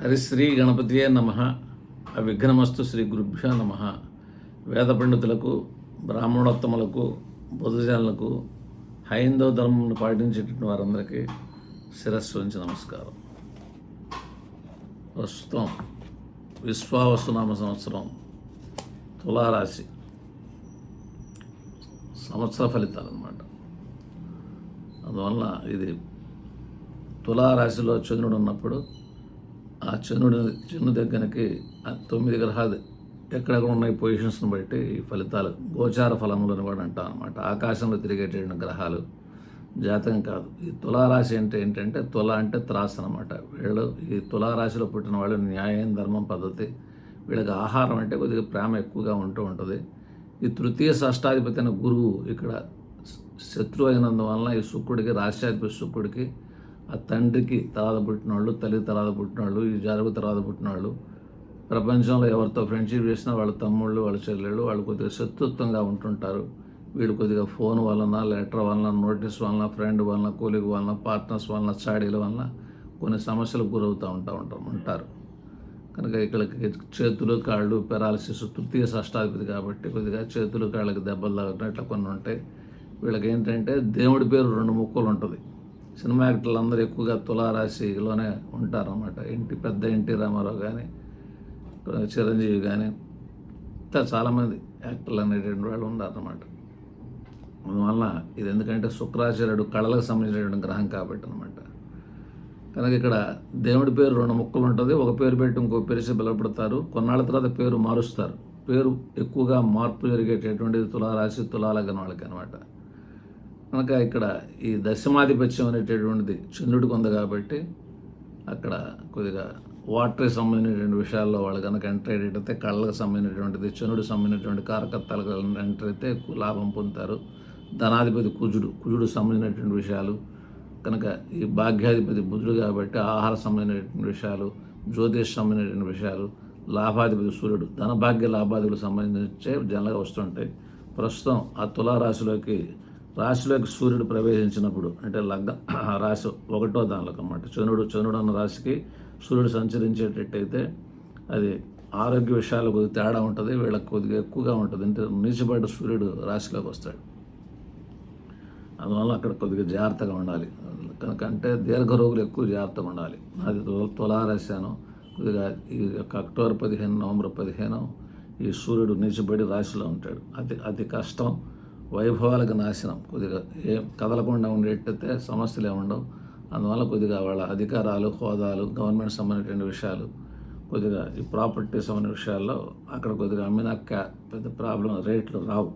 హరిశ్రీ గణపతియే నమ. విఘ్నమస్తు శ్రీ గురుభ్యో నమ. వేద పండితులకు బ్రాహ్మణోత్తములకు బుధజనులకు హైందవ ధర్మం పాటించేటువంటి వారందరికీ శిరస్సు వంచి నమస్కారం. ప్రస్తుతం విశ్వావసునామ సంవత్సరం తులారాశి. సంవత్సర ఫలితాలు అన్నమాట అందువల్ల ఇది తులారాశిలో చంద్రుడు ఉన్నప్పుడు ఆ చంద్రుడు చంద్రుడి దగ్గరికి ఆ తొమ్మిది గ్రహాలు ఎక్కడెక్కడ ఉన్నాయి పొజిషన్స్ని బట్టి ఈ ఫలితాలు. గోచార ఫలములను కూడా అంటాం అనమాట ఆకాశంలో తిరిగేటటువంటి గ్రహాలు జాతకం కాదు. ఈ తులారాశి అంటే ఏంటంటే తుల అంటే త్రాసు అనమాట వీళ్ళు ఈ తులారాశిలో పుట్టిన వాళ్ళు న్యాయం ధర్మం పద్ధతి వీళ్ళకి ఆహారం అంటే కొద్దిగా ప్రేమ ఎక్కువగా ఉంటూ ఉంటుంది. ఈ తృతీయ షష్టాధిపతి అయిన గురువు ఇక్కడ శత్రువు అయినందువలన ఈ శుక్రుడికి రాశ్యాధిపతి శుక్రుడికి ఆ తండ్రికి తర్వాత పుట్టిన వాళ్ళు తల్లి తర్వాత పుట్టిన వాళ్ళు ఈ జాతకు తర్వాత పుట్టిన వాళ్ళు ప్రపంచంలో ఎవరితో ఫ్రెండ్షిప్ చేసినా వాళ్ళ తమ్ముళ్ళు వాళ్ళ చెల్లెళ్ళు వాళ్ళు కొద్దిగా శత్రుత్వంగా ఉంటుంటారు. వీళ్ళు కొద్దిగా ఫోన్ వలన లెటర్ వలన నోటీస్ వలన ఫ్రెండ్ వలన కూలింగ్ వలన పార్ట్నర్స్ వలన చాడీల వలన కొన్ని సమస్యలకు గురవుతూ ఉంటా ఉంటాం ఉంటారు. కనుక ఇక్కడ చేతులు కాళ్ళు పెరాలసిస్ తృతీయ షష్టాధిపతి కాబట్టి కొద్దిగా చేతులు కాళ్ళకి దెబ్బలు తగ్గట్టు ఇట్లా కొన్ని ఉంటాయి. వీళ్ళకి ఏంటంటే దేవుడి పేరు రెండు ముక్కలు ఉంటుంది. సినిమా యాక్టర్లు అందరూ ఎక్కువగా తులారాశిలోనే ఉంటారన్నమాట. ఇంటి పెద్ద ఎన్టీ రామారావు కానీ చిరంజీవి కానీ ఇంకా చాలామంది యాక్టర్లు అనేటువంటి వాళ్ళు ఉన్నారన్నమాట. అందువల్ల ఇది ఎందుకంటే శుక్రాచార్యుడు కళలకు సంబంధించినటువంటి గ్రహం కాబట్టి అనమాట కనుక ఇక్కడ దేవుడి పేరు రెండు ముక్కలు ఉంటుంది. ఒక పేరు పెట్టి ఇంకో పేరు పిలవబడతారు కొన్నాళ్ళ తర్వాత పేరు మారుస్తారు. పేరు ఎక్కువగా మార్పు జరిగేటటువంటిది తులారాశి తులాలగన వాళ్ళకి అనమాట కనుక ఇక్కడ ఈ దశమాధిపత్యం అనేటటువంటిది చంద్రుడికి ఉంది కాబట్టి అక్కడ కొద్దిగా వాటర్కి సంబంధించినటువంటి విషయాల్లో వాళ్ళు కనుక ఎంటర్ అయ్యేటైతే కళ్ళకు సంబంధించినటువంటిది చనుడు సంబంధించినటువంటి కారకత్తాలకు ఎంటర్ అయితే లాభం పొందుతారు. ధనాధిపతి కుజుడు కుజుడు సంబంధించినటువంటి విషయాలు కనుక ఈ భాగ్యాధిపతి బుధుడు కాబట్టి ఆహార సంబంధించినటువంటి విషయాలు జ్యోతిష్ సంబంధించినటువంటి విషయాలు లాభాధిపతి సూర్యుడు ధనభాగ్య లాభాధిపతులకు సంబంధించే జనలుగా వస్తుంటాయి. ప్రస్తుతం ఆ తులారాశిలోకి రాశిలోకి సూర్యుడు ప్రవేశించినప్పుడు అంటే లగ్న ఆ రాశి ఒకటో దానిలోకి అన్నమాట. చనుడు చనుడు అన్న రాశికి సూర్యుడు సంచరించేటట్టయితే అది ఆరోగ్య విషయాలు కొద్దిగా తేడా ఉంటుంది వీళ్ళకి కొద్దిగా ఎక్కువగా ఉంటుంది. అంటే నీచబడ్డ సూర్యుడు రాశిలోకి వస్తాడు. అందువల్ల అక్కడ కొద్దిగా జాగ్రత్తగా ఉండాలి. కంటే దీర్ఘ రోగులు ఎక్కువ జాగ్రత్తగా ఉండాలి. అది తుల- తులారాశాను కొద్దిగా ఈ యొక్క అక్టోబర్ పదిహేను నవంబర్ పదిహేను ఈ సూర్యుడు నీచబడి రాశిలో ఉంటాడు. అతి అతి కష్టం వైభవాలకు నాశనం. కొద్దిగా ఏం కదలకుండా ఉండేటైతే సమస్యలు ఉండవు. అందువల్ల కొద్దిగా వాళ్ళ అధికారాలు హోదాలు గవర్నమెంట్ సంబంధించిన విషయాలు కొద్దిగా ఈ ప్రాపర్టీ సంబంధించిన విషయాల్లో అక్కడ కొద్దిగా అమ్మినాక పెద్ద ప్రాబ్లం రేట్లు రావు.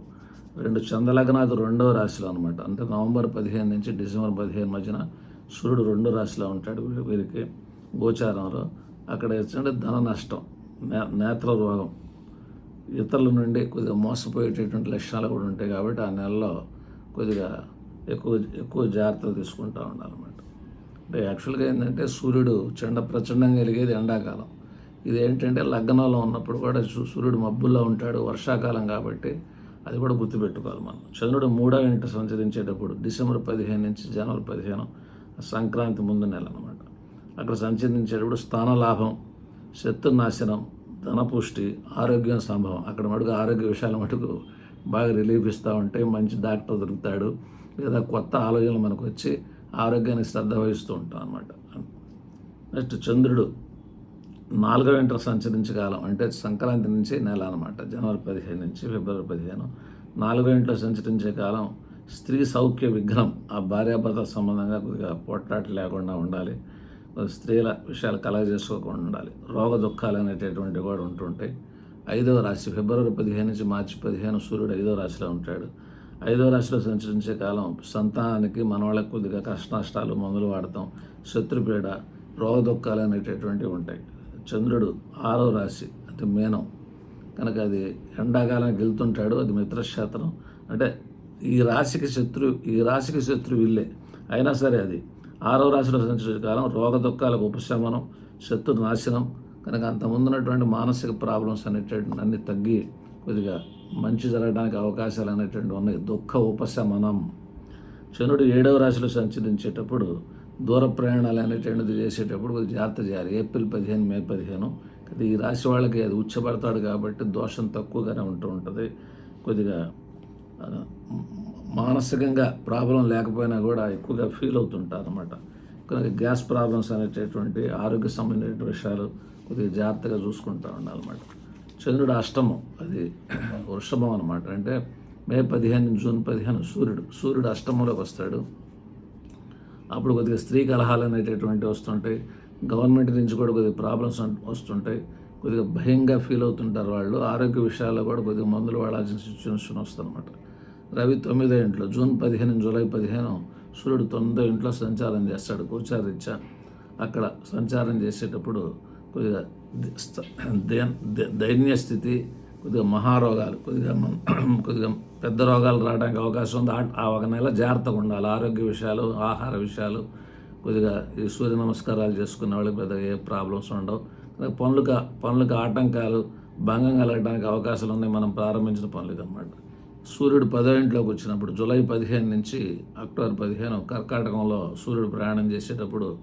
రెండు చంద్రలగ్నాథు రెండో రాశిలో అనమాట అంటే నవంబర్ పదిహేను నుంచి డిసెంబర్ పదిహేను మధ్యన సూర్యుడు రెండో రాశిలో ఉంటాడు వీరికి గోచారంలో. అక్కడ ఏంటంటే ధన నష్టం నే- నేత్ర రోగం. ఇతరుల నుండి కొద్దిగా మోసపోయేటటువంటి లక్షణాలు కూడా ఉంటాయి కాబట్టి ఆ నెలలో కొద్దిగా ఎక్కువ ఎక్కువ జాగ్రత్తలు తీసుకుంటూ ఉండాలన్నమాట. అంటే యాక్చువల్గా ఏంటంటే సూర్యుడు చెండ ప్రచండంగా వెలిగేది ఎండాకాలం. ఇది ఏంటంటే లగ్నంలో ఉన్నప్పుడు కూడా సూర్యుడు మబ్బుల్లో ఉంటాడు వర్షాకాలం కాబట్టి అది కూడా గుర్తుపెట్టుకోవాలి మనం. చంద్రుడు మూడో ఇంట సంచరించేటప్పుడు డిసెంబర్ పదిహేను నుంచి జనవరి పదిహేను సంక్రాంతి ముందు నెల అనమాట అక్కడ సంచరించేటప్పుడు స్థానలాభం శత్రు నాశనం ధనపుష్టి ఆరోగ్యం సంభవం. అక్కడ మటుకు ఆరోగ్య విషయాల మటుకు బాగా రిలీఫ్ ఇస్తూ ఉంటే మంచి డాక్టర్ దొరుకుతాడు. లేదా కొత్త ఆలోచనలు మనకు వచ్చి ఆరోగ్యానికి శ్రద్ధ వహిస్తూ ఉంటాం అనమాట నెక్స్ట్ చంద్రుడు. నాలుగవ ఇంటర్ సంచరించే కాలం అంటే సంక్రాంతి నుంచి నెల అనమాట జనవరి పదిహేను నుంచి ఫిబ్రవరి పదిహేను. నాలుగో ఇంట్లో సంచరించే కాలం స్త్రీ సౌఖ్య విఘ్నం ఆ భార్యాభర్త సంబంధంగా కొద్దిగా పోట్లాట లేకుండా ఉండాలి. స్త్రీల విషయాలు కలగజేసుకోకుండా ఉండాలి రోగ దుఃఖాలు అనేటటువంటివి కూడా ఉంటుంటాయి ఐదవ రాశి ఫిబ్రవరి పదిహేను నుంచి మార్చి పదిహేను సూర్యుడు ఐదవ రాశిలో ఉంటాడు. ఐదవ రాశిలో సంచరించే కాలం సంతానానికి మనవాళ్ళకు కొద్దిగా కష్టనష్టాలు మందులు వాడతాం శత్రుపీడ రోగ దుఃఖాలు అనేటటువంటివి ఉంటాయి. చంద్రుడు ఆరో రాశి అంటే మీనం. కనుక అది ఎండాకాలానికి వెళ్తుంటాడు అది మిత్రక్షేత్రం. అంటే ఈ రాశికి శత్రు ఈ రాశికి శత్రువు ఇల్లే. అయినా సరే అది ఆరో రాశిలో సంచరించే కాలం రోగ దుఃఖాలకు ఉపశమనం శత్రు నాశనం. కనుక అంత ముందున్నటువంటి మానసిక ప్రాబ్లమ్స్ అనేటువంటి అన్ని తగ్గి కొద్దిగా మంచి జరగడానికి అవకాశాలు అనేటువంటి ఉన్నాయి. దుఃఖ ఉపశమనం. చంద్రుడు ఏడవ రాశిలో సంచరించేటప్పుడు దూర ప్రయాణాలు అనేటువంటిది చేసేటప్పుడు కొద్దిగా జాగ్రత్త చేయాలి. ఏప్రిల్ పదిహేను మే పదిహేను. అది ఈ రాశి వాళ్ళకి అది ఉచ్చపడతాడు కాబట్టి దోషం తక్కువగానే ఉంటూ ఉంటుంది. కొద్దిగా మానసికంగా ప్రాబ్లం లేకపోయినా కూడా ఎక్కువగా ఫీల్ అవుతుంటారు అనమాట కనుక గ్యాస్ ప్రాబ్లమ్స్ అనేటటువంటి ఆరోగ్య సంబంధించిన విషయాలు కొద్దిగా జాగ్రత్తగా చూసుకుంటూ ఉండాలన్నమాట. చంద్రుడు అష్టమం అది వృషభం అనమాట అంటే మే పదిహేను జూన్ పదిహేను సూర్యుడు సూర్యుడు అష్టమంలోకి వస్తాడు. అప్పుడు కొద్దిగా స్త్రీ కలహాలు అనేటటువంటి వస్తుంటాయి. గవర్నమెంట్ నుంచి కూడా కొద్దిగా ప్రాబ్లమ్స్ వస్తుంటాయి. కొద్దిగా భయంగా ఫీల్ అవుతుంటారు వాళ్ళు. ఆరోగ్య విషయాల్లో కూడా కొద్దిగా మందులు వాడాల్సిన సిచ్యువేషన్ వస్తుందన్నమాట. రవి తొమ్మిదో ఇంట్లో జూన్ పదిహేను జూలై పదిహేను సూర్యుడు తొమ్మిదో ఇంట్లో సంచారం చేస్తాడు గోచారీత్యా అక్కడ సంచారం చేసేటప్పుడు కొద్దిగా ది- దైన్య స్థితి కొద్దిగా మహారోగాలు కొద్దిగా కొద్దిగా పెద్ద రోగాలు రావడానికి అవకాశం ఉంది. ఆ- ఆ ఒక నెల జాగ్రత్తగా ఉండాలి. ఆరోగ్య విషయాలు ఆహార విషయాలు కొద్దిగా ఈ సూర్య నమస్కారాలు చేసుకునే వాళ్ళకి పెద్దగా ఏ ప్రాబ్లమ్స్ ఉండవు. పనులకు పనులకు ఆటంకాలు భంగం కలగడానికి అవకాశాలు ఉన్నాయి. మనం ప్రారంభించిన పనులకు అన్నమాట. సూర్యుడు పదో ఇంట్లోకి వచ్చినప్పుడు జూలై పదిహేను నుంచి అక్టోబర్ పదిహేను కర్కాటకంలో సూర్యుడు ప్రయాణం చేసేటప్పుడు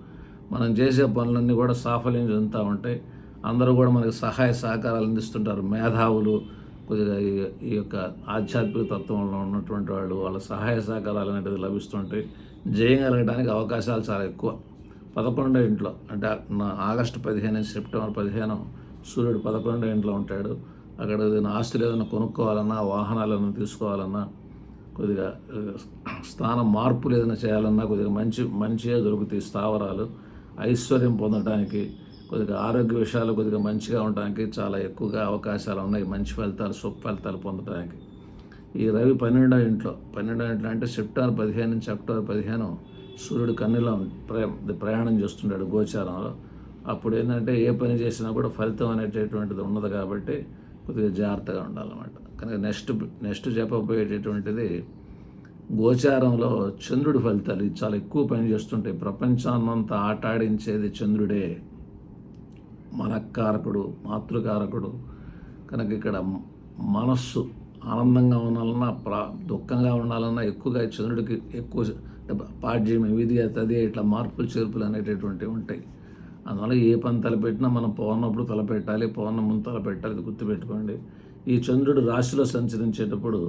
మనం చేసే పనులన్నీ కూడా సాఫల్యం చెందుతూ ఉంటాయి. అందరూ కూడా మనకి సహాయ సహకారాలు అందిస్తుంటారు. మేధావులు కొద్దిగా ఈ ఈ యొక్క ఆధ్యాత్మిక తత్వంలో ఉన్నటువంటి వాళ్ళు వాళ్ళ సహాయ సహకారాలు అనేటివి లభిస్తుంటాయి జయం కలగడానికి అవకాశాలు చాలా ఎక్కువ. పదకొండో ఇంట్లో అంటే నా ఆగస్టు పదిహేను సెప్టెంబర్ పదిహేను సూర్యుడు పదకొండో ఇంట్లో ఉంటాడు. అక్కడ ఏదైనా ఆస్తులు ఏదైనా కొనుక్కోవాలన్నా వాహనాలను తీసుకోవాలన్నా కొద్దిగా స్థానం మార్పులు ఏదైనా చేయాలన్నా కొద్దిగా మంచి మంచిగా దొరుకుతాయి స్థావరాలు. ఐశ్వర్యం పొందడానికి కొద్దిగా ఆరోగ్య విషయాలు కొద్దిగా మంచిగా ఉండడానికి చాలా ఎక్కువగా అవకాశాలు ఉన్నాయి. మంచి ఫలితాలు శుభ ఫలితాలు పొందడానికి ఈ రవి పన్నెండో ఇంట్లో పన్నెండో ఇంట్లో అంటే సెప్టెంబర్ పదిహేను నుంచి అక్టోబర్ పదిహేను సూర్యుడు కన్నులో ప్రయా ప్రయాణం చేస్తుంటాడు గోచారంలో. అప్పుడు ఏంటంటే ఏ పని చేసినా కూడా ఫలితం అనేటటువంటిది ఉన్నది కాబట్టి కొద్దిగా జాగ్రత్తగా ఉండాలన్నమాట. కనుక నెక్స్ట్ నెక్స్ట్ చెప్పబోయేటటువంటిది గోచారంలో చంద్రుడి ఫలితాలు. ఇది చాలా ఎక్కువ పని చేస్తుంటాయి. ప్రపంచాన్నంతా ఆటాడించేది చంద్రుడే. మనకారకుడు మాతృకారకుడు. కనుక ఇక్కడ మనస్సు ఆనందంగా ఉండాలన్నా ప్రా దుఃఖంగా ఉండాలన్నా ఎక్కువగా చంద్రుడికి ఎక్కువ పాడ్యం విధి తది ఇట్లా మార్పులు చేర్పులు అనేటటువంటివి ఉంటాయి. అందువల్ల ఏ పని తలపెట్టినా మనం పౌర్ణప్పుడు తలపెట్టాలి పౌర్ణం ముందు తలపెట్టాలి ఇది గుర్తుపెట్టుకోండి. ఈ చంద్రుడు రాశిలో సంచరించేటప్పుడు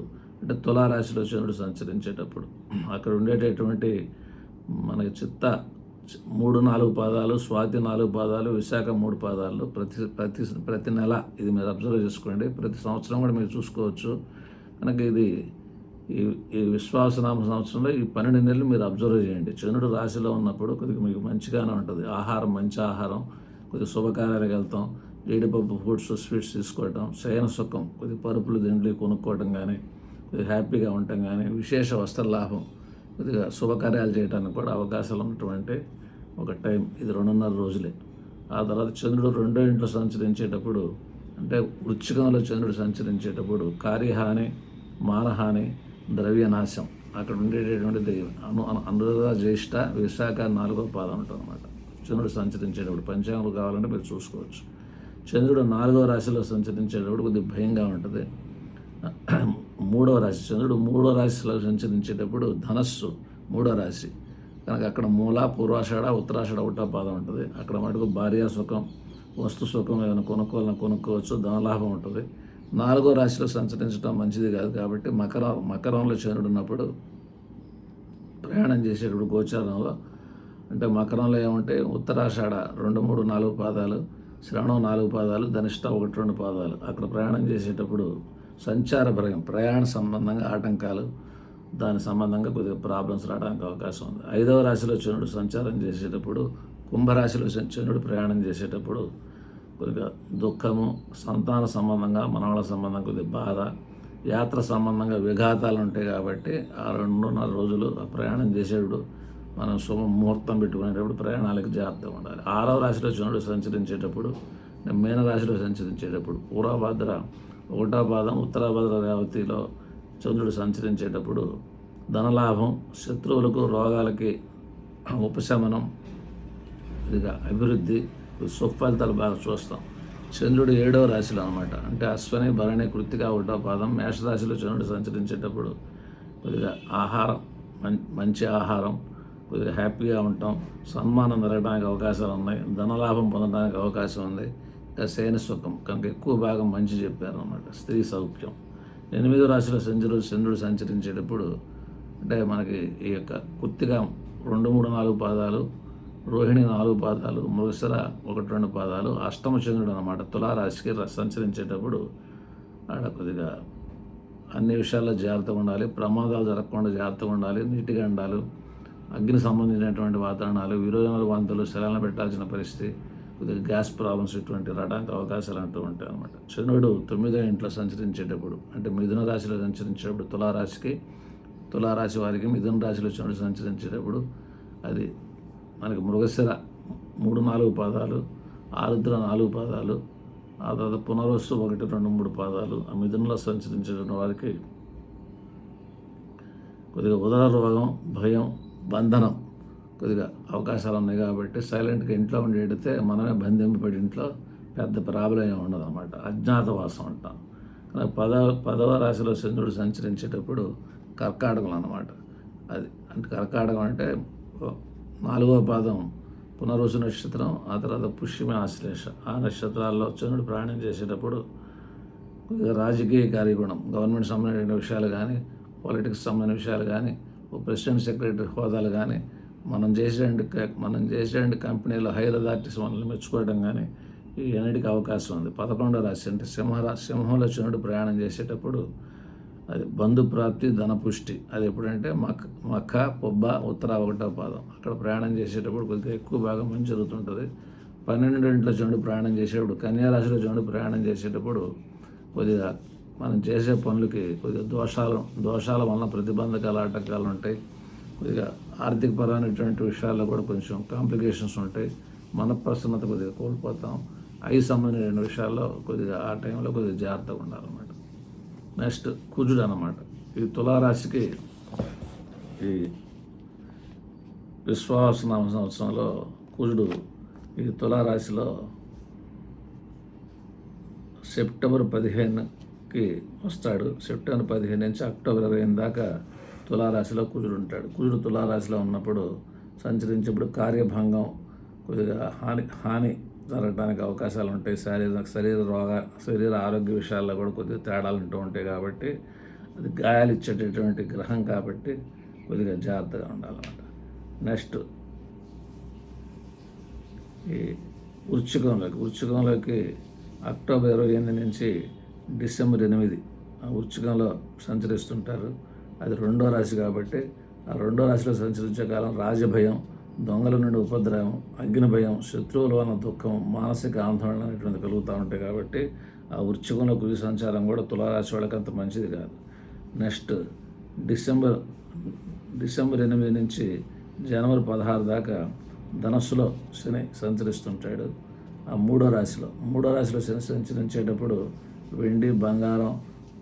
అంటే తులారాశిలో చంద్రుడు సంచరించేటప్పుడు అక్కడ ఉండేటటువంటి మనకి చిత్త మూడు నాలుగు పాదాలు స్వాతి నాలుగు పాదాలు విశాఖ మూడు పాదాలు ప్రతి ప్రతి ప్రతి నెల ఇది మీరు అబ్జర్వ్ చేసుకోండి. ప్రతి సంవత్సరం కూడా మీరు చూసుకోవచ్చు. కనుక ఇది ఈ ఈ విశ్వాసనామ సంవత్సరంలో ఈ పన్నెండు నెలలు మీరు అబ్జర్వ్ చేయండి. చంద్రుడు రాశిలో ఉన్నప్పుడు కొద్దిగా మీకు మంచిగానే ఉంటుంది. ఆహారం మంచి ఆహారం కొద్దిగా శుభకార్యాలకు వెళ్తాం. జీడిపప్పు ఫుడ్స్ స్వీట్స్ తీసుకోవటం శయన సుఖం కొద్దిగా పరుపులు దిండ్లు కొనుక్కోవటం కానీ కొద్దిగా హ్యాపీగా ఉండటం కానీ విశేష వస్త్ర లాభం కొద్దిగా శుభకార్యాలు చేయడానికి కూడా అవకాశాలు ఉన్నటువంటి ఒక టైం. ఇది రెండున్నర రోజులే. ఆ తర్వాత చంద్రుడు రెండో ఇంట్లో సంచరించేటప్పుడు అంటే వృచ్చికంలో చంద్రుడు సంచరించేటప్పుడు కార్యహాని మానహాని ద్రవ్యనాశం. అక్కడ ఉండేటటువంటిది అను అను- అనురాధ జ్యేష్ఠ విశాఖ నాలుగో పాదం ఉంటుంది అనమాట చంద్రుడు సంచరించేటప్పుడు పంచాంగం కావాలంటే మీరు చూసుకోవచ్చు. చంద్రుడు నాలుగో రాశిలో సంచరించేటప్పుడు కొద్దిగా భయంగా ఉంటుంది. మూడవ రాశి. చంద్రుడు మూడో రాశిలో సంచరించేటప్పుడు ధనస్సు మూడో రాశి. కనుక అక్కడ మూల పూర్వాషాఢ ఉత్తరాషాఢ ఒకటో పాదం ఉంటుంది. అక్కడ మటుకు భార్య సుఖం వస్తు సుఖం ఏమైనా కొనుక్కోవాలని కొనుక్కోవచ్చు. ధనలాభం ఉంటుంది. నాలుగో రాశిలో సంచరించడం మంచిది కాదు కాబట్టి మకర మకరంలో చంద్రుడున్నప్పుడు ప్రయాణం చేసేటప్పుడు గోచారంలో అంటే మకరంలో ఏమంటే ఉత్తరాషాఢ రెండు మూడు నాలుగు పాదాలు శ్రవణం నాలుగు పాదాలు ధనిష్ట ఒకటి రెండు పాదాలు. అక్కడ ప్రయాణం చేసేటప్పుడు సంచార భయం ప్రయాణ సంబంధంగా ఆటంకాలు దాని సంబంధంగా కొద్దిగా ప్రాబ్లమ్స్ రావడానికి అవకాశం ఉంది. ఐదవ రాశిలో చంద్రుడు సంచారం చేసేటప్పుడు కుంభరాశిలో చంద్రుడు ప్రయాణం చేసేటప్పుడు కొద్దిగా దుఃఖము సంతాన సంబంధంగా మనవల సంబంధం కొద్దిగా బాధ యాత్ర సంబంధంగా విఘాతాలు ఉంటాయి కాబట్టి ఆ రెండున్నర రోజులు ఆ ప్రయాణం చేసేటప్పుడు మనం శుభ ముహూర్తం పెట్టుకునేటప్పుడు ప్రయాణాలకు జాగ్రత్తగా ఉండాలి. ఆరవ రాశిలో చంద్రుడు సంచరించేటప్పుడు మీనరాశిలో సంచరించేటప్పుడు పూర్వభద్ర ఒకటో పాదం ఉత్తరాభద్ర రేవతిలో చంద్రుడు సంచరించేటప్పుడు ధనలాభం శత్రువులకు రోగాలకి ఉపశమనం ఇదిగా అభివృద్ధి సుఖఫలితాలు బాగా చూస్తాం. చంద్రుడు ఏడవ రాశిలో అనమాట అంటే అశ్వని భరణి కృత్తిక ఒకటో పాదం మేషరాశిలో చంద్రుడు సంచరించేటప్పుడు కొద్దిగా ఆహారం మం- మంచి ఆహారం కొద్దిగా హ్యాపీగా ఉంటాం. సన్మానం జరగడానికి అవకాశాలు ఉన్నాయి. ధనలాభం పొందడానికి అవకాశం ఉంది. ఇంకా శయన సుఖం కనుక ఎక్కువ భాగం మంచి చెప్పారు అనమాట స్త్రీ సౌఖ్యం. ఎనిమిదో రాశిలో చంద్రుడు చంద్రుడు సంచరించేటప్పుడు అంటే మనకి ఈ యొక్క కుర్తిగా రెండు మూడు నాలుగు పాదాలు రోహిణి నాలుగు పాదాలు మృగశిర ఒకటి రెండు పాదాలు అష్టమ చంద్రుడు అనమాట తులారాశికి ర- సంచరించేటప్పుడు ఆడ కొద్దిగా అన్ని విషయాల్లో జాగ్రత్తగా ఉండాలి. ప్రమాదాలు జరగకుండా జాగ్రత్తగా ఉండాలి. నీటిగా ఉండాలి అగ్ని సంబంధించినటువంటి వాతావరణాలు విరోజనాలు వాంతులు శరాలను పెట్టాల్సిన పరిస్థితి కొద్దిగా గ్యాస్ ప్రాబ్లమ్స్ ఇటువంటి రావడానికి అవకాశాలు అంటూ ఉంటాయి అనమాట చంద్రుడు తొమ్మిదో ఇంట్లో సంచరించేటప్పుడు అంటే మిథున రాశిలో సంచరించేటప్పుడు తులారాశికి తులారాశి వారికి మిథున రాశిలో చంద్రుడు సంచరించేటప్పుడు అది మనకి మృగశిర మూడు నాలుగు పాదాలు ఆరుద్ర నాలుగు పాదాలు ఆ తర్వాత పునర్వసు ఒకటి రెండు మూడు పాదాలు ఆ మిథునలో సంచరించిన వారికి కొద్దిగా ఉదర రోగం భయం బంధనం కొద్దిగా అవకాశాలు ఉన్నాయి కాబట్టి సైలెంట్గా ఇంట్లో ఉండి ఎడితే మనమే బంధింపబడి ఇంట్లో పెద్ద ప్రాబ్లం ఏమి ఉండదు అనమాట అజ్ఞాతవాసం అంటాం. కానీ పదవ పదవ రాశిలో చంద్రుడు సంచరించేటప్పుడు కర్కాటకం అనమాట అది అంటే కర్కాటకం అంటే నాలుగవ పాదం పునర్వసు నక్షత్రం ఆ తర్వాత పుష్యమి ఆశ్లేష. ఆ నక్షత్రాల్లో చంద్రుడు ప్రయాణం చేసేటప్పుడు కొద్దిగా రాజకీయ కార్యగుణం గవర్నమెంట్ సంబంధించిన విషయాలు కానీ పాలిటిక్స్ సంబంధించిన విషయాలు కానీ ఓ ప్రెసిడెంట్ సెక్రటరీ హోదాలు కానీ మనం చేసేటువంటి మనం చేసేటువంటి కంపెనీలో హైర్ అథారిటీస్ మనల్ని మెచ్చుకోవడం కానీ ఈ ఎన్నిటికీ అవకాశం ఉంది. పదకొండో రాశి అంటే సింహరా సింహంలో చంద్రుడు ప్రయాణం చేసేటప్పుడు అది బంధుప్రాప్తి ధనపుష్టి అది ఎప్పుడంటే మక్ మక్క పొబ్బ ఉత్తర ఒకటో పాదం. అక్కడ ప్రయాణం చేసేటప్పుడు కొద్దిగా ఎక్కువ భాగం మంచి జరుగుతుంటుంది. పన్నెండు ఇంట్లో ప్రయాణం చేసేటప్పుడు కన్యారాశిలో చూడండి ప్రయాణం చేసేటప్పుడు కొద్దిగా మనం చేసే పనులకి కొద్దిగా దోషాలు దోషాల వలన ప్రతిబంధకాలు ఆటంకాలు ఉంటాయి. కొద్దిగా ఆర్థికపరమైనటువంటి విషయాల్లో కూడా కొంచెం కాంప్లికేషన్స్ ఉంటాయి. మన ప్రసన్నత కొద్దిగా కోల్పోతాం. అవి సంబంధించిన విషయాల్లో కొద్దిగా ఆ టైంలో కొద్దిగా జాగ్రత్తగా ఉండాలన్నమాట. నెక్స్ట్ కుజుడు అనమాట ఈ తులారాశికి ఈ విశ్వాసనామ సంవత్సరంలో కుజుడు ఈ తులారాశిలో సెప్టెంబర్ పదిహేనుకి వస్తాడు. సెప్టెంబర్ పదిహేను నుంచి అక్టోబర్ ఇరవై దాకా తులారాశిలో కుజుడు ఉంటాడు. కుజుడు తులారాశిలో ఉన్నప్పుడు సంచరించేప్పుడు కార్యభంగం కొద్దిగా హాని హాని జరగడానికి అవకాశాలు ఉంటాయి శారీరక శరీర రోగ శరీర ఆరోగ్య విషయాల్లో కూడా కొద్దిగా తేడాలు ఉంటూ ఉంటాయి కాబట్టి అది గాయాలు ఇచ్చేటటువంటి గ్రహం కాబట్టి కొద్దిగా జాగ్రత్తగా ఉండాలన్నమాట. నెక్స్ట్ ఈ వృచ్చికంలోకి వృచ్చికంలోకి అక్టోబర్ ఇరవై ఎనిమిది నుంచి డిసెంబర్ ఎనిమిది ఆ వృశ్చికంలో సంచరిస్తుంటారు. అది రెండో రాశి కాబట్టి ఆ రెండో రాశిలో సంచరించే కాలం రాజభయం. దొంగల నుండి ఉపద్రవం అగ్ని భయం శత్రువుల వలన దుఃఖం మానసిక ఆందోళన అనేటువంటి కలుగుతూ ఉంటాయి కాబట్టి ఆ వృక్షకంలో గురి సంచారం కూడా తులారాశి వాళ్ళకి అంత మంచిది కాదు. నెక్స్ట్ డిసెంబర్ డిసెంబర్ ఎనిమిది నుంచి జనవరి పదహారు దాకా ధనస్సులో శని సంచరిస్తుంటాడు. ఆ మూడో రాశిలో మూడో రాశిలో శని సంచరించేటప్పుడు వెండి బంగారం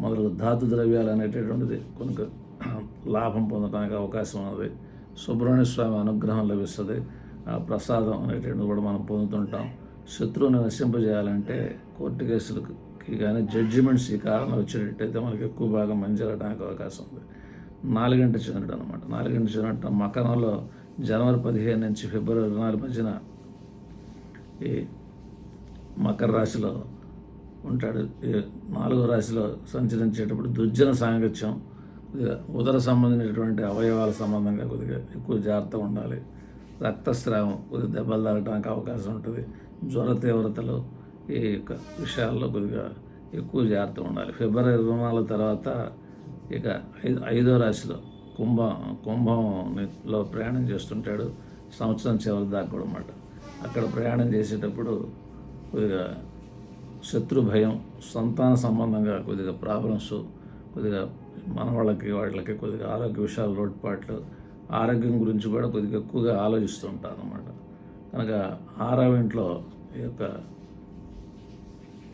మొదలగు ధాతు ద్రవ్యాలు అనేటటువంటిది కొనుక లాభం పొందడానికి అవకాశం ఉన్నది. సుబ్రహ్మణ్య స్వామి అనుగ్రహం లభిస్తుంది. ఆ ప్రసాదం అనేటువంటిది కూడా మనం పొందుతుంటాం. శత్రువుని నశింపజేయాలంటే కోర్టు కేసులకి కానీ జడ్జిమెంట్స్ ఈ కారణం వచ్చినట్టయితే మనకి ఎక్కువ భాగం మంజరడానికి అవకాశం ఉంది. నాలుగంట చంద్రుడు అనమాట నాలుగంట చంద్రుడు. మకరంలో జనవరి పదిహేను నుంచి ఫిబ్రవరి నాలుగు మధ్యన ఈ మకర రాశిలో ఉంటాడు. ఈ నాలుగో రాశిలో సంచరించేటప్పుడు దుర్జన సాంగత్యం ఉదర సంబంధించినటువంటి అవయవాల సంబంధంగా కొద్దిగా ఎక్కువ జాగ్రత్తగా ఉండాలి. రక్తస్రావం కొద్దిగా దెబ్బలు తాగడానికి అవకాశం ఉంటుంది. జ్వర తీవ్రతలు ఈ యొక్క విషయాల్లో కొద్దిగా ఎక్కువ జాగ్రత్తగా ఉండాలి. ఫిబ్రవరి ఇరవై నాలుగు తర్వాత ఇక ఐదు ఐదో రాశిలో కుంభ కుంభంలో ప్రయాణం చేస్తుంటాడు. సంవత్సరం చివరి దాకా కూడా అన్నమాట. అక్కడ ప్రయాణం చేసేటప్పుడు కొద్దిగా శత్రు భయం సంతాన సంబంధంగా కొద్దిగా ప్రాబ్లమ్స్ కొద్దిగా మన వాళ్ళకి వాళ్ళకి కొద్దిగా ఆరోగ్య విషయాలు లోటుపాట్లు ఆరోగ్యం గురించి కూడా కొద్దిగా ఎక్కువగా ఆలోచిస్తూ ఉంటారు అనమాట కనుక ఆరవ ఇంట్లో ఈ యొక్క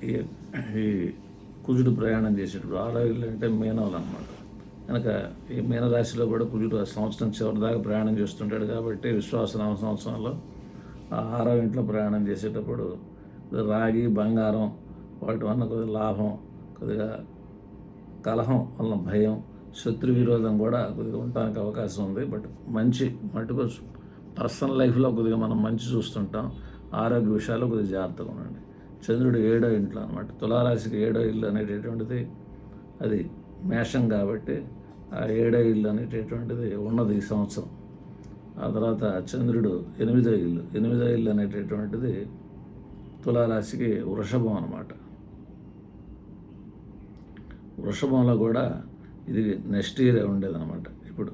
ఈ ఈ కుజుడు ప్రయాణం చేసేటప్పుడు ఆరోగ్యం అంటే మీనవులు అనమాట కనుక ఈ మీనరాశిలో కూడా కుజుడు ఆ సంవత్సరం చివరి దాకా ప్రయాణం చేస్తుంటాడు కాబట్టి విశ్వాసనామ సంవత్సరంలో ఆరవ ఆరో ఇంట్లో ప్రయాణం చేసేటప్పుడు రాగి బంగారం వాటి వల్ల కొద్దిగా లాభం కొద్దిగా కలహం వలన భయం శత్రు విరోధం కూడా కొద్దిగా ఉండడానికి అవకాశం ఉంది. బట్ మంచి మటుకు పర్సనల్ లైఫ్లో కొద్దిగా మనం మంచి చూస్తుంటాం. ఆరోగ్య విషయాల్లో కొద్దిగా జాగ్రత్తగా ఉండండి. చంద్రుడు ఏడో ఇంట్లో అనమాట తులారాశికి ఏడో ఇల్లు అనేటటువంటిది అది మేషం కాబట్టి ఆ ఏడో ఇల్లు అనేటటువంటిది ఉన్నది ఈ సంవత్సరం. ఆ తర్వాత చంద్రుడు ఎనిమిదో ఇల్లు. ఎనిమిదో ఇల్లు అనేటటువంటిది తులారాశికి వృషభం అనమాట వృషభంలో కూడా ఇది నెక్స్ట్ ఇయర్ ఉండేదన్నమాట. ఇప్పుడు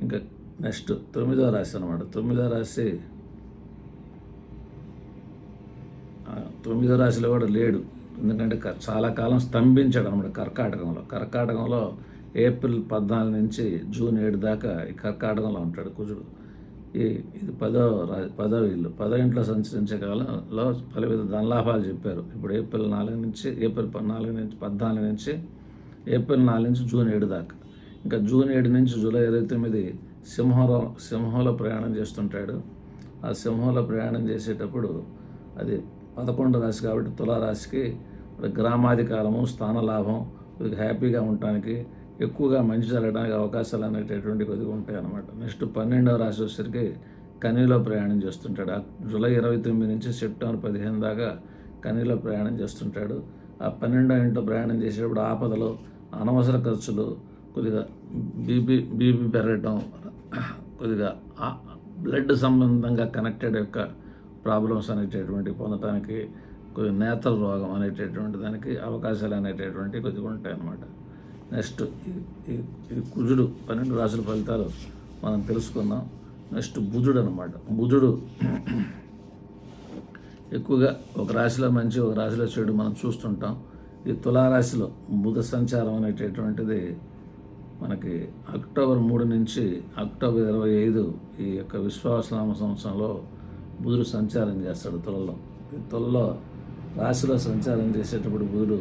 ఇంకా నెక్స్ట్ తొమ్మిదో రాశి అనమాట తొమ్మిదో రాశి తొమ్మిదో రాశిలో కూడా లేడు. ఎందుకంటే క- చాలా కాలం స్తంభించాడు అనమాట కర్కాటకంలో. కర్కాటకంలో ఏప్రిల్ పద్నాలుగు నుంచి జూన్ ఏడు దాకా ఈ కర్కాటకంలో ఉంటాడు కుజుడు. ఈ ఇది పదో రా పదో ఇల్లు. పదో ఇంట్లో సంచరించే కాలంలో పలువిధ ధనలాభాలు చెప్పారు. ఇప్పుడు ఏప్రిల్ నాలుగు నుంచి ఏప్రిల్ పద్నాలుగు నుంచి పద్నాలుగు నుంచి ఏప్రిల్ నాలుగు నుంచి జూన్ ఏడు దాకా. ఇంకా జూన్ ఏడు నుంచి జూలై ఇరవై తొమ్మిది సింహంలో సింహంలో ప్రయాణం చేస్తుంటాడు. ఆ సింహంలో ప్రయాణం చేసేటప్పుడు అది పదకొండు రాశి కాబట్టి తులారాశికి గ్రామాధికారము స్థానలాభం కొద్దిగా హ్యాపీగా ఉండటానికి ఎక్కువగా మంచి జరగడానికి అవకాశాలు అనేటటువంటి కొద్దిగా ఉంటాయి అన్నమాట. నెక్స్ట్ పన్నెండవ రాశి వచ్చేసరికి కనీలో ప్రయాణం చేస్తుంటాడు. ఆ జూలై ఇరవై తొమ్మిది నుంచి సెప్టెంబర్ పదిహేను దాకా కనీలో ప్రయాణం చేస్తుంటాడు. ఆ పన్నెండో ఇంట్లో ప్రయాణం చేసేటప్పుడు ఆపదలో అనవసర ఖర్చులు కొద్దిగా బీపీ బీపీ పెరగటం కొద్దిగా బ్లడ్ సంబంధంగా కనెక్టెడ్ యొక్క ప్రాబ్లమ్స్ అనేటటువంటి పొందటానికి కొద్దిగా నేతల రోగం అనేటటువంటి దానికి అవకాశాలు అనేటటువంటి కొద్దిగా ఉంటాయన్నమాట. నెక్స్ట్ ఈ కుజుడు పన్నెండు రాసుల ఫలితాలు మనం తెలుసుకుందాం. నెక్స్ట్ బుధుడు అనమాట బుధుడు ఎక్కువగా ఒక రాశిలో మంచి ఒక రాశిలో చెడు మనం చూస్తుంటాం. ఈ తులారాశిలో బుధ సంచారం అనేటటువంటిది మనకి అక్టోబర్ మూడు నుంచి అక్టోబర్ ఇరవై ఐదు ఈ యొక్క విశ్వాసనామ సంవత్సరంలో బుధుడు సంచారం చేస్తాడు తులలో. ఈ తులలో రాశిలో సంచారం చేసేటప్పుడు బుధుడు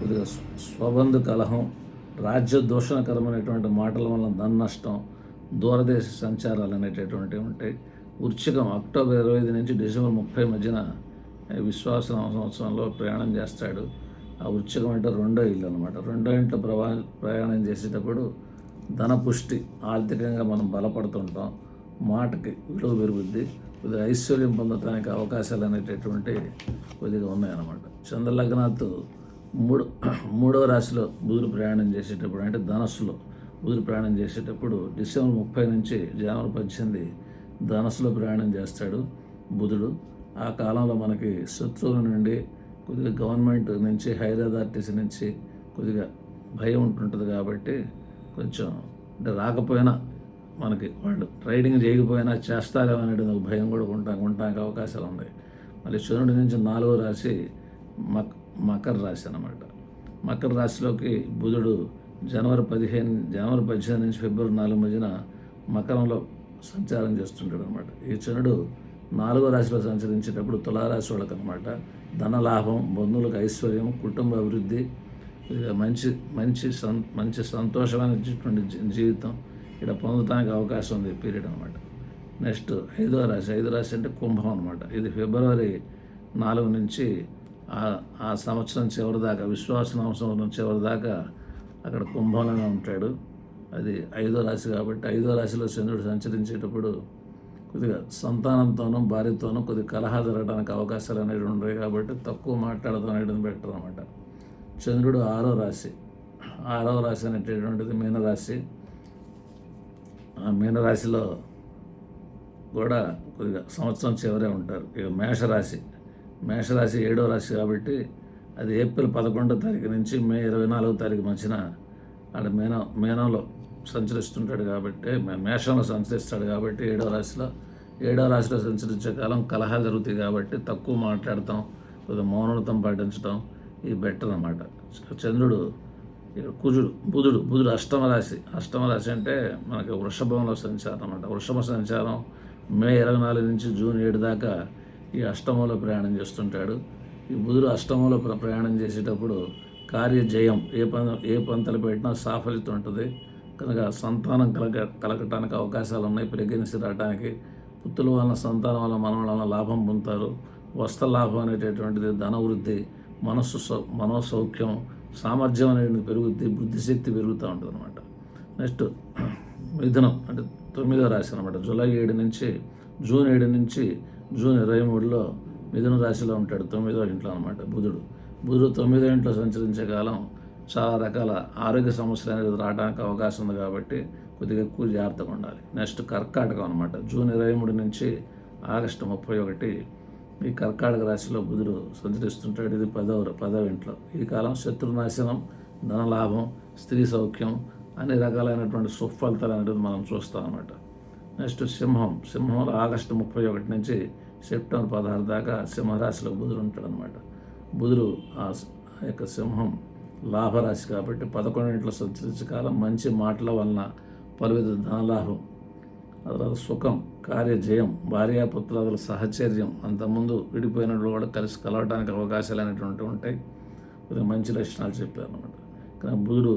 కొద్దిగా స్వబంధు కలహం రాజ్య దూషణకరమైనటువంటి మాటల వల్ల ధన నష్టం దూరదేశ సంచారాలు అనేటటువంటివి ఉంటాయి. వృచ్చికం అక్టోబర్ ఇరవై ఐదు నుంచి డిసెంబర్ ముప్పై మధ్యన విశ్వాసనామ సంవత్సరంలో ప్రయాణం చేస్తాడు. ఆ వృక్షకం అంటే రెండో ఇల్లు అనమాట రెండో ఇంట్లో ప్రవా ప్రయాణం చేసేటప్పుడు ధన పుష్టి ఆర్థికంగా మనం బలపడుతుంటాం. మాటకి విలువ పెరుగుద్ది. కొద్దిగా ఐశ్వర్యం పొందడానికి అవకాశాలు అనేటటువంటి కొద్దిగా ఉన్నాయన్నమాట. చంద్రలగ్నాథ్ మూడు మూడవ రాశిలో బుధుడు ప్రయాణం చేసేటప్పుడు అంటే ధనస్సులో బుధుడు ప్రయాణం చేసేటప్పుడు డిసెంబర్ ముప్పై నుంచి జనవరి పద్దెనిమిది ధనస్సులో ప్రయాణం చేస్తాడు బుధుడు. ఆ కాలంలో మనకి శత్రువుల నుండి కొద్దిగా గవర్నమెంట్ నుంచి హైర్ అథారిటీస్ నుంచి కొద్దిగా భయం ఉంటుంటుంది కాబట్టి కొంచెం అంటే రాకపోయినా మనకి వాళ్ళు ట్రైడింగ్ చేయకపోయినా చేస్తారేమో అనేది ఒక భయం కూడా ఉంటా ఉండడానికి అవకాశాలు ఉన్నాయి. మళ్ళీ చంద్రుడి నుంచి నాలుగో రాశి మక్ మకర రాశి అనమాట మకర రాశిలోకి బుధుడు జనవరి పదిహేను జనవరి పదిహేను నుంచి ఫిబ్రవరి నాలుగు మధ్యన మకరంలో సంచారం చేస్తుంటాడు అనమాట ఈ చంద్రుడు నాలుగో రాశిలో సంచరించేటప్పుడు తులారాశి వాళ్ళకి అనమాట ధనలాభం బంధువులకు ఐశ్వర్యం కుటుంబ అభివృద్ధి మంచి మంచి సం మంచి సంతోషమైనటువంటి జీవితం. ఇక్కడ పొందడానికి అవకాశం ఉంది పీరియడ్ అనమాట నెక్స్ట్ ఐదో రాశి ఐదో రాశి అంటే కుంభం అనమాట ఇది ఫిబ్రవరి నాలుగు నుంచి ఆ ఆ సంవత్సరం చివరి దాకా విశ్వాసనామ సంవత్సరం చివరి దాకా అక్కడ కుంభంలోనే ఉంటాడు. అది ఐదో రాశి కాబట్టి ఐదో రాశిలో చంద్రుడు సంచరించేటప్పుడు కొద్దిగా సంతానంతోనూ భార్యతోనూ కొద్దిగా కలహా జరగడానికి అవకాశాలు అనేవి ఉంటాయి కాబట్టి తక్కువ మాట్లాడదాం అనేది బెటర్ అనమాట చంద్రుడు ఆరో రాశి. ఆరో రాశి అనేటటువంటిది మీనరాశి. ఆ మీనరాశిలో కూడా కొద్దిగా సంవత్సరం చివరే ఉంటారు. ఇక మేషరాశి. మేషరాశి ఏడో రాశి కాబట్టి అది ఏప్రిల్ పదకొండో తారీఖు నుంచి మే ఇరవై నాలుగో తారీఖు మధ్యన ఆడ మేన మేనంలో సంచరిస్తుంటాడు కాబట్టి మే- మేషంలో సంచరిస్తాడు కాబట్టి ఏడో రాశిలో ఏడో రాశిలో సంచరించే కాలం కలహాలు జరుగుతాయి కాబట్టి తక్కువ మాట్లాడటం కొద్దిగా మౌనవ్రతం పాటించడం ఇది బెటర్ అన్నమాట. చంద్రుడు కుజుడు బుధుడు బుధుడు అష్టమ రాశి. అష్టమ రాశి అంటే మనకి వృషభంలో సంచారం అన్నమాట. వృషభ సంచారం మే ఇరవై నాలుగు నుంచి జూన్ ఏడు దాకా ఈ అష్టమంలో ప్రయాణం చేస్తుంటాడు. ఈ బుధుడు అష్టమంలో ప్ర- ప్రయాణం చేసేటప్పుడు కార్యజయం ఏ పని ఏ పంతలు పెట్టినా సాఫల్యత ఉంటుంది. కనుక సంతానం కలగ కలగటానికి అవకాశాలు ఉన్నాయి ప్రెగ్నెన్సీ రావడానికి పుత్తుల వలన సంతానం వలన మనం వలన లాభం పొందుతారు. వస్త్ర లాభం అనేటటువంటిది ధన వృద్ధి మనస్సు సౌ మనోసౌఖ్యం సామర్థ్యం అనేది పెరుగుద్ది బుద్ధిశక్తి పెరుగుతూ ఉంటుంది అనమాట నెక్స్ట్ మిథునం అంటే తొమ్మిదో రాశి అనమాట జూలై ఏడు నుంచి జూన్ ఏడు నుంచి జూన్ ఇరవై మూడులో మిథున రాశిలో ఉంటాడు తొమ్మిదో ఇంట్లో అనమాట బుధుడు. బుధుడు తొమ్మిదో ఇంట్లో సంచరించే కాలం చాలా రకాల ఆరోగ్య సమస్యలు అనేది రావడానికి అవకాశం ఉంది కాబట్టి కొద్దిగా ఎక్కువ జాగ్రత్తగా ఉండాలి. నెక్స్ట్ కర్కాటకం అనమాట జూన్ ఇరవై మూడు నుంచి ఆగస్టు ముప్పై ఒకటి ఈ కర్కాటక రాశిలో బుధుడు సంచరిస్తుంటాడు. ఇది పదవ పదవ ఇంట్లో. ఈ కాలం శత్రునాశనం ధనలాభం స్త్రీ సౌఖ్యం అన్ని రకాలైనటువంటి సుఫలితాలు అనేది మనం చూస్తాం అన్నమాట. నెక్స్ట్ సింహం. సింహంలో ఆగస్టు ముప్పై ఒకటి నుంచి సెప్టెంబర్ పదహారు దాకా సింహరాశిలో బుధుడు ఉంటాడు అనమాట బుధుడు ఆ ఆ యొక్క సింహం లాభరాశి కాబట్టి పదకొండింట్లో సంచరించే కాలం మంచి మాటల వలన పలువిధ ధనలాభం ఆ తర్వాత సుఖం కార్యజయం భార్యాపుత్రాదుల సహచర్యం అంతకుముందు విడిపోయినట్లు కూడా కలిసి కలవడానికి అవకాశాలు అనేటువంటి ఉంటాయి. కొన్ని మంచి లక్షణాలు చెప్పారు అనమాట కానీ బుధుడు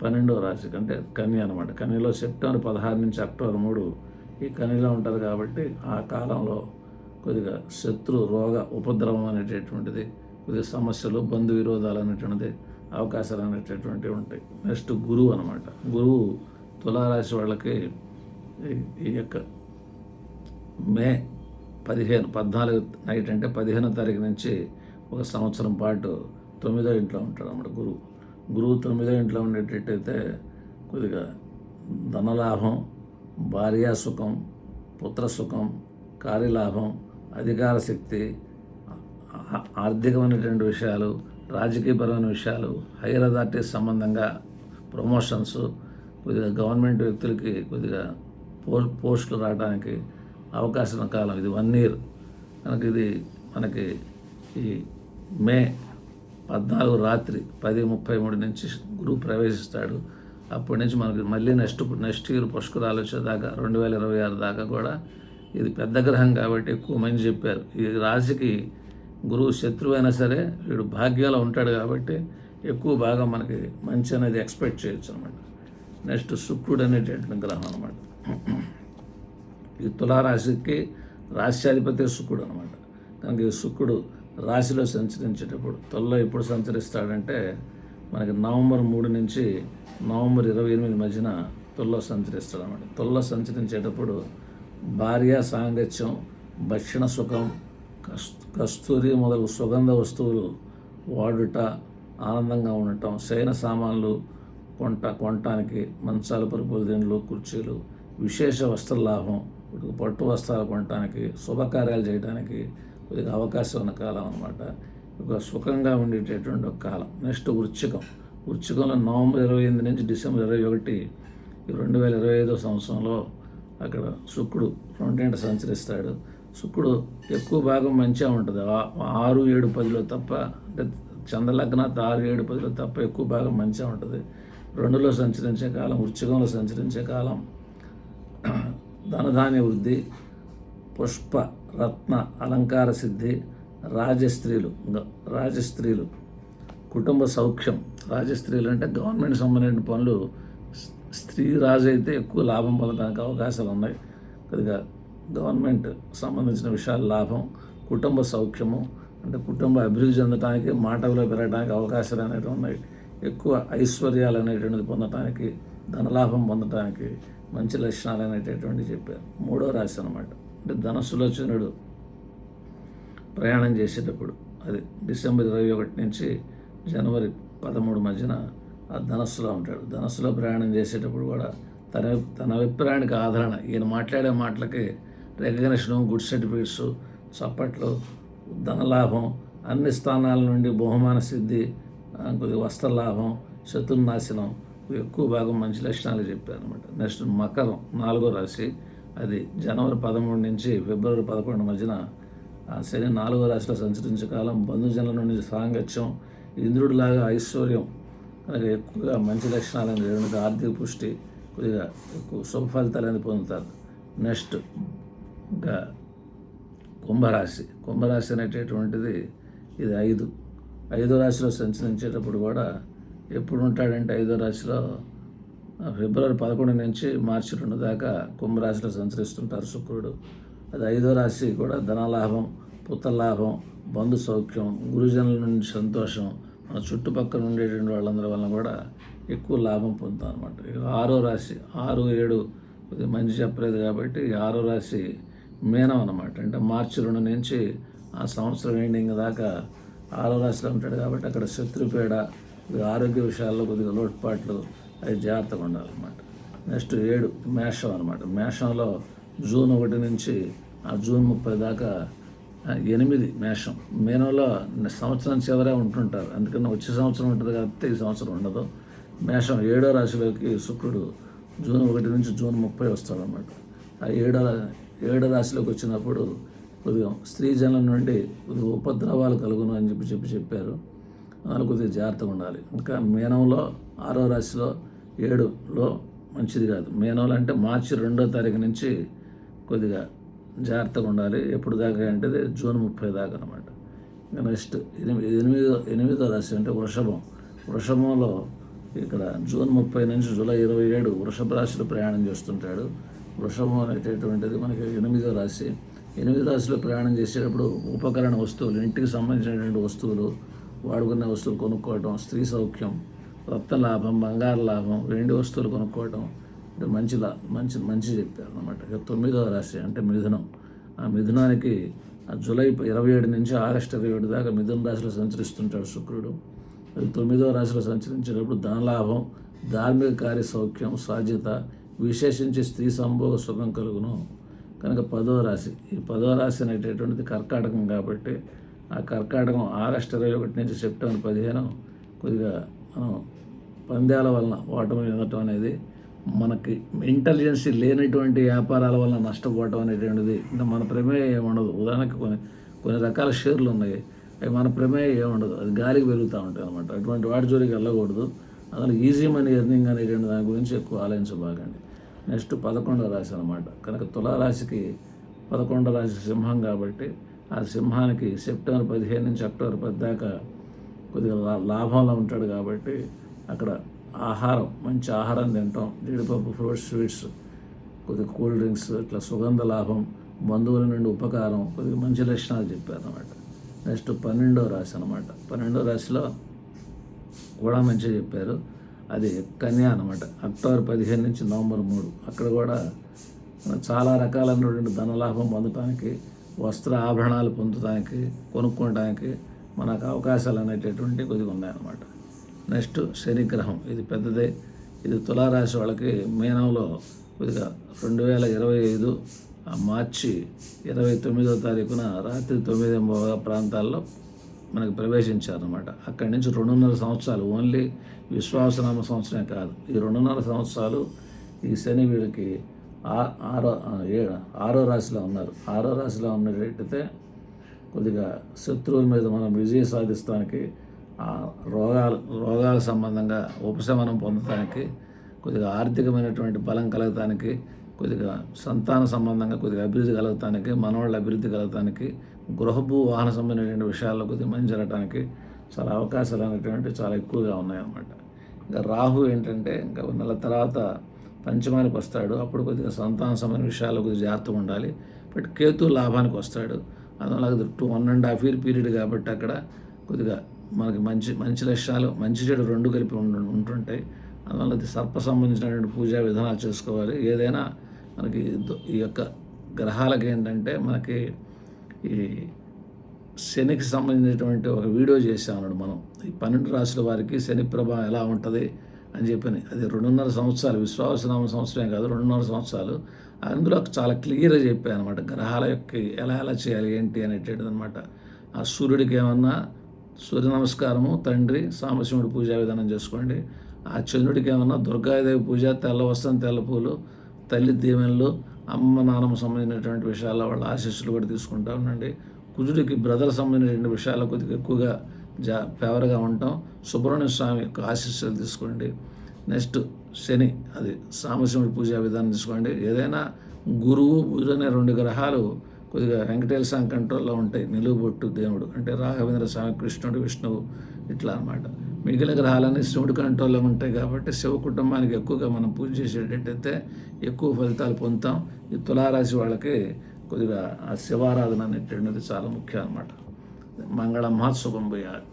పన్నెండో రాశి అంటే కన్య అనమాట కన్యలో సెప్టెంబర్ పదహారు నుంచి అక్టోబర్ మూడు ఈ కన్యలో ఉంటారు కాబట్టి ఆ కాలంలో కొద్దిగా శత్రు రోగ ఉపద్రవం అనేటటువంటిది కొద్దిగా సమస్యలు బంధు విరోధాలు అనేటువంటిది అవకాశాలు అనేటటువంటివి ఉంటాయి. నెక్స్ట్ గురువు అనమాట గురువు తులారాశి వాళ్ళకి ఈ- యొక్క మే పదిహేను పద్నాలుగు నైట్ అంటే పదిహేనో తారీఖు నుంచి ఒక సంవత్సరం పాటు తొమ్మిదో ఇంట్లో ఉంటాడు అన్నమాట గురువు. గురువు తొమ్మిదో ఇంట్లో ఉండేటట్టయితే కొద్దిగా ధనలాభం భార్యా సుఖం పుత్ర సుఖం కార్యలాభం అధికార శక్తి ఆర్థికమైనటువంటి విషయాలు రాజకీయపరమైన విషయాలు హైయర్ అథారిటీస్ సంబంధంగా ప్రమోషన్స్ కొద్దిగా గవర్నమెంట్ వ్యక్తులకి కొద్దిగా పో పోస్టులు రావడానికి అవకాశం కాలం. ఇది వన్ ఇయర్ కనుక ఇది మనకి ఈ మే పద్నాలుగు రాత్రి పది ముప్పై మూడు నుంచి గురువు ప్రవేశిస్తాడు. అప్పటి నుంచి మనకి మళ్ళీ నెక్స్ట్ నెక్స్ట్ ఇయర్ పుష్కరాలు వచ్చేదాకా రెండు వేల ఇరవై ఆరు దాకా కూడా ఇది పెద్ద గ్రహం కాబట్టి ఎక్కువ మంది చెప్పారు. ఈ రాశికి గురువు శత్రువు అయినా సరే వీడు భాగ్యాలో ఉంటాడు కాబట్టి ఎక్కువ బాగా మనకి మంచి అనేది ఎక్స్పెక్ట్ చేయొచ్చు అనమాట నెక్స్ట్ శుక్రుడు అనేటటువంటి గ్రహం అనమాట ఈ తులారాశికి రాశ్యాధిపతి శుక్రుడు అనమాట కనుక ఈ శుక్రుడు రాశిలో సంచరించేటప్పుడు తొలలో ఎప్పుడు సంచరిస్తాడంటే మనకి నవంబర్ మూడు నుంచి నవంబర్ ఇరవై ఎనిమిది మధ్యన తొల్లో సంచరిస్తాడు అనమాట తొల్లో సంచరించేటప్పుడు భార్య సాంగత్యం భక్షణ సుఖం కస్తూరి మొదలు సుగంధ వస్తువులు వాడుట ఆనందంగా ఉండటం శయన సామాన్లు కొంట కొనటానికి మంచాలు పరుపులు దిండ్లు కుర్చీలు విశేష వస్త్ర లాభం వీటికి పట్టు వస్త్రాలు కొనటానికి శుభకార్యాలు చేయడానికి కొద్దిగా అవకాశం ఉన్న కాలం అనమాట ఒక సుఖంగా ఉండేటటువంటి ఒక కాలం. నెక్స్ట్ వృచ్చికం. వృచ్చికంలో నవంబర్ ఇరవై ఎనిమిది నుంచి డిసెంబర్ ఇరవై ఒకటి ఈ రెండు వేల ఇరవై ఐదో సంవత్సరంలో అక్కడ శుక్రుడు రెండింటి సంచరిస్తాడు. శుక్రుడు ఎక్కువ భాగం మంచిగా ఉంటుంది. ఆరు ఏడు పదిలో తప్ప అంటే చంద్రలగ్నాథ్ ఆరు ఏడు పదిలో తప్ప ఎక్కువ భాగం మంచిగా ఉంటుంది. రెండులో సంచరించే కాలం వృచ్చికంలో సంచరించే కాలం ధనధాన్య వృద్ధి పుష్ప రత్న అలంకార సిద్ధి రాజస్త్రీలు రాజస్త్రీలు కుటుంబ సౌఖ్యం. రాజస్త్రీలు అంటే గవర్నమెంట్ సంబంధించిన పనులు. స్త్రీ రాజు అయితే ఎక్కువ లాభం పొందడానికి అవకాశాలు ఉన్నాయి. కొద్దిగా గవర్నమెంట్ సంబంధించిన విషయాలు లాభం కుటుంబ సౌఖ్యము అంటే కుటుంబ అభివృద్ధి చెందడానికి మాటలో పెరగడానికి అవకాశాలు అనేవి ఉన్నాయి. ఎక్కువ ఐశ్వర్యాలు అనేటువంటిది పొందడానికి ధనలాభం పొందడానికి మంచి లక్షణాలు అనేటటువంటివి చెప్పారు. మూడో రాశి అనమాట అంటే ధనసులోచనుడు ప్రయాణం చేసేటప్పుడు అది డిసెంబర్ ఇరవై ఒకటి నుంచి జనవరి పదమూడు మధ్యన ఆ ధనస్సులో ఉంటాడు. ధనస్సులో ప్రయాణం చేసేటప్పుడు కూడా తన తన అభిప్రాయానికి ఆదరణ. ఈయన మాట్లాడే మాటలకి రికగ్నిషను గుడ్ సర్టిఫికేట్స్ చప్పట్లు ధనలాభం అన్ని స్థానాల నుండి బహుమాన సిద్ధి కొద్ది కొద్దిగా వస్త్ర లాభం శత్రునాశనం ఎక్కువ భాగం మంచి లక్షణాలు చెప్పారు అనమాట నెక్స్ట్ మకరం నాలుగో రాశి. అది జనవరి పదమూడు నుంచి ఫిబ్రవరి పదకొండు మధ్యన శని నాలుగో రాశిలో సంచరించే కాలం బంధుజనుల నుండి సాంగత్యం ఇంద్రుడిలాగా ఐశ్వర్యం కనుక ఎక్కువగా మంచి లక్షణాలను ఆర్థిక పుష్టి కొద్దిగా ఎక్కువ శుభ ఫలితాలని పొందుతారు. నెక్స్ట్ ఇంకా కుంభరాశి. కుంభరాశి అనేటటువంటిది ఇది ఐదు. ఐదో రాశిలో సంచరించేటప్పుడు కూడా ఎప్పుడు ఉంటాడంటే ఐదో రాశిలో ఫిబ్రవరి పదకొండు నుంచి మార్చి రెండు దాకా కుంభరాశిలో సంచరిస్తుంటారు శుక్రుడు. అది ఐదో రాశి కూడా ధనలాభం పుత్రలాభం బంధు సౌఖ్యం గురుజనుల నుండి సంతోషం మన చుట్టుపక్కల ఉండేటువంటి వాళ్ళందరి వలన కూడా ఎక్కువ లాభం పొందుతాం అనమాట ఆరో రాశి ఆరు ఏడు మంచి చెప్పలేదు కాబట్టి ఆరో రాశి మేనం అనమాట అంటే మార్చి రెండు నుంచి ఆ సంవత్సరం ఎండింగ్ దాకా ఆరో రాశిలో ఉంటాడు కాబట్టి అక్కడ శత్రుపేడ ఆరోగ్య విషయాల్లో కొద్దిగా లోటుపాట్లు అవి జాగ్రత్తగా ఉండాలన్నమాట. నెక్స్ట్ ఏడు మేషం అనమాట మేషంలో జూన్ ఒకటి నుంచి ఆ జూన్ ముప్పై దాకా ఎనిమిది మేషం. మేనంలో సంవత్సరం చివరే ఉంటుంటారు. అందుకని వచ్చే సంవత్సరం ఉంటుంది కాబట్టి ఈ సంవత్సరం ఉండదు. మేషం ఏడో రాశిలోకి శుక్రుడు జూన్ ఒకటి నుంచి జూన్ ముప్పై వస్తాడనమాట ఆ ఏడో ఏడో రాశిలోకి వచ్చినప్పుడు కొద్దిగా స్త్రీ జనం నుండి కొద్దిగా ఉపద్రవాలు కలుగును అని చెప్పి చెప్పి చెప్పారు. అందులో కొద్దిగా జాగ్రత్తగా ఉండాలి. ఇంకా మీనంలో ఆరో రాశిలో ఏడులో మంచిది కాదు. మీనంలో అంటే మార్చి రెండో తారీఖు నుంచి కొద్దిగా జాగ్రత్తగా ఉండాలి. ఎప్పుడు దాకా అంటే జూన్ ముప్పై దాకా అనమాట ఇంకా నెక్స్ట్ ఎనిమిది ఎనిమిదో ఎనిమిదో రాశి అంటే వృషభం. వృషభంలో ఇక్కడ జూన్ ముప్పై నుంచి జూలై ఇరవై ఏడు వృషభ రాశిలో ప్రయాణం చేస్తుంటాడు. వృషభం అనేటటువంటిది మనకి ఎనిమిదో రాశి. ఎనిమిదో రాశిలో ప్రయాణం చేసేటప్పుడు ఉపకరణ వస్తువులు ఇంటికి సంబంధించినటువంటి వస్తువులు వాడుకునే వస్తువులు కొనుక్కోవటం స్త్రీ సౌఖ్యం రక్త లాభం బంగారు లాభం వెండి వస్తువులు కొనుక్కోవటం. అంటే మంచి లా మంచి మంచి చెప్పారు అనమాట ఇక తొమ్మిదవ రాశి అంటే మిథునం. ఆ మిథునానికి జూలై ఇరవై ఏడు నుంచి ఆగస్టు ఇరవై ఏడు దాకా మిథున రాశిలో సంచరిస్తుంటాడు శుక్రుడు. అది తొమ్మిదవ రాశిలో సంచరించేటప్పుడు ధనలాభం ధార్మిక కార్య సౌఖ్యం సాధ్యత విశేషించి స్త్రీ సంభోగ సుఖం కలుగును. కనుక పదవ రాశి. ఈ పదవ రాశి అనేటటువంటిది కర్కాటకం కాబట్టి ఆ కర్కాటకం ఆగస్టు ఇరవై ఒకటి నుంచి సెప్టెంబర్ పదిహేను కొద్దిగా మనం పందాల వలన ఓటమి చెందటం అనేది మనకి ఇంటెలిజెన్సీ లేనటువంటి వ్యాపారాల వలన నష్టపోవటం అనేటువంటిది ఇంకా మన ప్రమేయం ఏమి ఉండదు. ఉదాహరణకి కొన్ని కొన్ని రకాల షేర్లు ఉన్నాయి. అవి మన ప్రమేయం ఏమి ఉండదు. అది గాలికి పెరుగుతూ ఉంటాయి అనమాట అటువంటి వాటి జోలికి వెళ్ళకూడదు. అసలు ఈజీ మనీ ఎర్నింగ్ అనేటువంటి దాని గురించి ఎక్కువ ఆలోచించబాకండి. నెక్స్ట్ పదకొండవ రాశి అనమాట కనుక తులారాశికి పదకొండవ రాశి సింహం కాబట్టి ఆ సింహానికి సెప్టెంబర్ పదిహేను నుంచి అక్టోబర్ పది దాకా కొద్దిగా లా- లాభంలో ఉంటాడు కాబట్టి అక్కడ ఆహారం మంచి ఆహారం తింటాం. జీడిపప్పు ఫ్రూట్స్ స్వీట్స్ కొద్దిగా కూల్ డ్రింక్స్ ఇట్లా సుగంధ లాభం బంధువుల నుండి ఉపకారం కొద్దిగా మంచి లక్షణాలు చెప్పారు అనమాట నెక్స్ట్ పన్నెండో రాశి అనమాట పన్నెండో రాశిలో కూడా మంచిగా చెప్పారు. అది కన్యా అనమాట. అక్టోబర్ పదిహేను నుంచి నవంబర్ మూడు. అక్కడ కూడా చాలా రకాలైనటువంటి ధనలాభం పొందటానికి వస్త్ర ఆభరణాలు పొందడానికి కొనుక్కోవడానికి మనకు అవకాశాలు అనేటటువంటి కొద్దిగా ఉన్నాయన్నమాట. నెక్స్ట్ శనిగ్రహం. ఇది పెద్దదే. ఇది తులారాశి వాళ్ళకి మీనంలో కొద్దిగా రెండు వేల ఇరవై ఐదు మార్చి ఇరవై తొమ్మిదో తారీఖున రాత్రి తొమ్మిది ప్రాంతాల్లో మనకి ప్రవేశించారనమాట అక్కడి నుంచి రెండున్నర సంవత్సరాలు ఓన్లీ విశ్వాసనామ సంవత్సరమే కాదు. ఈ రెండున్నర సంవత్సరాలు ఈ శని వీడికి ఆ- ఆరో ఏ- ఆరో రాశిలో ఉన్నారు. ఆరో రాశిలో ఉన్నట్టయితే కొద్దిగా శత్రువుల మీద మనం విజయం సాధిస్తానికి రోగాలు రోగాల సంబంధంగా ఉపశమనం పొందడానికి కొద్దిగా ఆర్థికమైనటువంటి బలం కలగటానికి కొద్దిగా సంతాన సంబంధంగా కొద్దిగా అభివృద్ధి కలగటానికి మనవాళ్ళ అభివృద్ధి కలగటానికి గృహభూ వాహన సంబంధించిన విషయాల్లో కొద్దిగా మంచి జరగడానికి చాలా అవకాశాలు అనేటువంటి చాలా ఎక్కువగా ఉన్నాయన్నమాట. ఇంకా రాహు ఏంటంటే ఇంకా నెల తర్వాత పంచమానికి వస్తాడు. అప్పుడు కొద్దిగా సంతాన సంబంధించిన విషయాల్లో కొద్దిగా జాగ్రత్తగా ఉండాలి. బట్ కేతు లాభానికి వస్తాడు. అందువల్ల two one and half year period కాబట్టి అక్కడ కొద్దిగా మనకి మంచి మంచి లక్ష్యాలు మంచి చెడు రెండు కలిపి ఉండు- ఉంటుంటాయి. అందువల్ల అది సర్ప సంబంధించినటువంటి పూజా విధానాలు చేసుకోవాలి. ఏదైనా మనకి ఈ యొక్క గ్రహాలకి ఏంటంటే మనకి ఈ శనికి సంబంధించినటువంటి ఒక వీడియో చేసామన్నాడు మనం. ఈ పన్నెండు రాశుల వారికి శని ప్రభావం ఎలా ఉంటుంది అని చెప్పని. అది రెండున్నర సంవత్సరాలు విశ్వాసనామ సంవత్సరమే కాదు రెండున్నర సంవత్సరాలు. అందులో చాలా క్లియర్గా చెప్పాను అనమాట గ్రహాల యొక్క ఎలా ఎలా చేయాలి ఏంటి అనేటది అనమాట ఆ సూర్యుడికి ఏమన్నా సూర్య నమస్కారము తండ్రి సాంబశివుడి పూజా విధానం చేసుకోండి. ఆ చంద్రుడికి ఏమన్నా దుర్గాదేవి పూజ తెల్ల వస్త్రం తెల్ల పూలు తల్లి దీవెనలు అమ్మ నాన్నమ్మ సంబంధించినటువంటి విషయాల్లో వాళ్ళ ఆశీస్సులు కూడా తీసుకుంటా ఉండండి. కుజుడికి బ్రదర్ సంబంధించినటువంటి విషయాల్లో కొద్దిగా ఎక్కువగా జా ఫేవర్గా ఉంటాం. సుబ్రహ్మణ్య స్వామి యొక్క ఆశీస్సులు తీసుకోండి. నెక్స్ట్ శని అది సామశివుడి పూజా విధానం తీసుకోండి. ఏదైనా గురువు బుధుడు అనే రెండు గ్రహాలు కొద్దిగా వెంకటేశ్వర స్వామి కంట్రోల్లో ఉంటాయి. నిలువుబొట్టు దేవుడు అంటే రాఘవేంద్ర స్వామి కృష్ణుడు విష్ణువు ఇట్లా అనమాట మిగిలిన గ్రహాలన్నీ శివుడి కంట్రోల్లో ఉంటాయి కాబట్టి శివ కుటుంబానికి ఎక్కువగా మనం పూజ చేసేటట్టయితే ఎక్కువ ఫలితాలు పొందుతాం. ఈ తులారాశి వాళ్ళకి కొద్దిగా ఆ శివారాధన అనేటువంటిది చాలా ముఖ్యం అన్నమాట. మంగళ మహోత్సవం పోయాలి.